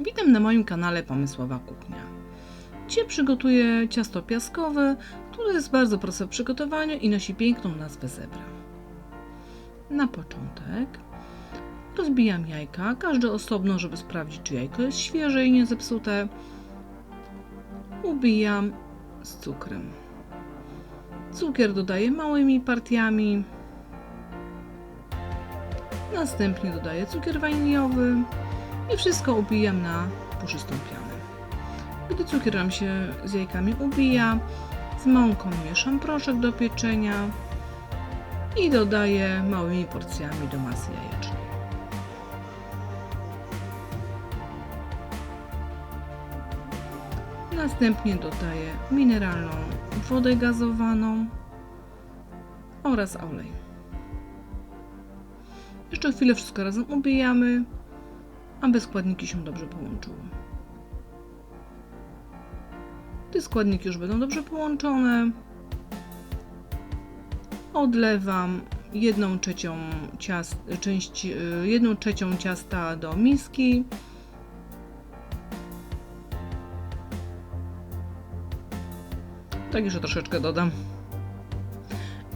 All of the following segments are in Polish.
Witam na moim kanale Pomysłowa Kuchnia. Dzisiaj przygotuję ciasto piaskowe, które jest bardzo proste w przygotowaniu i nosi piękną nazwę zebra. Na początek rozbijam jajka, każde osobno, żeby sprawdzić, czy jajko jest świeże i nie zepsute. Ubijam z cukrem. Cukier dodaję małymi partiami. Następnie dodaję cukier waniliowy i wszystko ubijam na puszystą pianę. Gdy cukier nam się z jajkami ubija, z mąką mieszam proszek do pieczenia i dodaję małymi porcjami do masy jajecznej. Następnie dodaję mineralną wodę gazowaną oraz olej. Jeszcze chwilę wszystko razem ubijamy, aby składniki się dobrze połączyły. Gdy składniki już będą dobrze połączone, odlewam jedną trzecią, ciast, część, y, jedną trzecią ciasta do miski. Tak jeszcze troszeczkę dodam.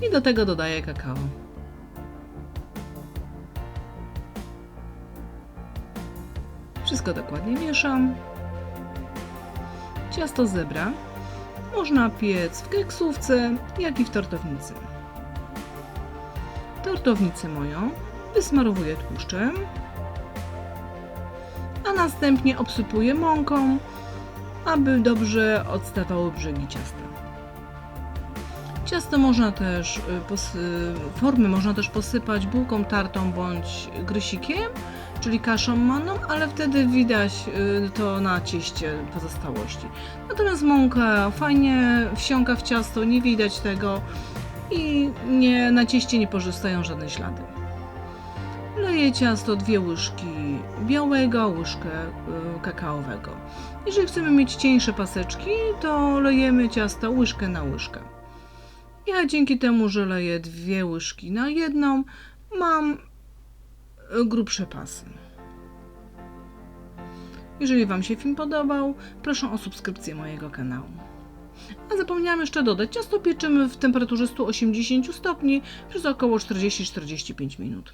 I do tego dodaję kakao. Wszystko dokładnie mieszam. Ciasto zebra można piec w keksówce, jak i w tortownicy. Tortownicę moją wysmarowuję tłuszczem, a następnie obsypuję mąką, aby dobrze odstawały brzegi ciasta. Ciasto można też, y, formy można też posypać bułką tartą bądź grysikiem, czyli kaszą manną, ale wtedy widać y, to na cieście pozostałości. Natomiast mąka fajnie wsiąka w ciasto, nie widać tego i nie, na cieście nie pozostają żadne ślady. Leję ciasto dwie łyżki białego, łyżkę y, kakaowego. Jeżeli chcemy mieć cieńsze paseczki, to lejemy ciasto łyżkę na łyżkę. Ja dzięki temu, że leję dwie łyżki na jedną, mam grubsze pasy. Jeżeli Wam się film podobał, proszę o subskrypcję mojego kanału. A zapomniałam jeszcze dodać, ciasto pieczymy w temperaturze 180 stopni przez około 40-45 minut.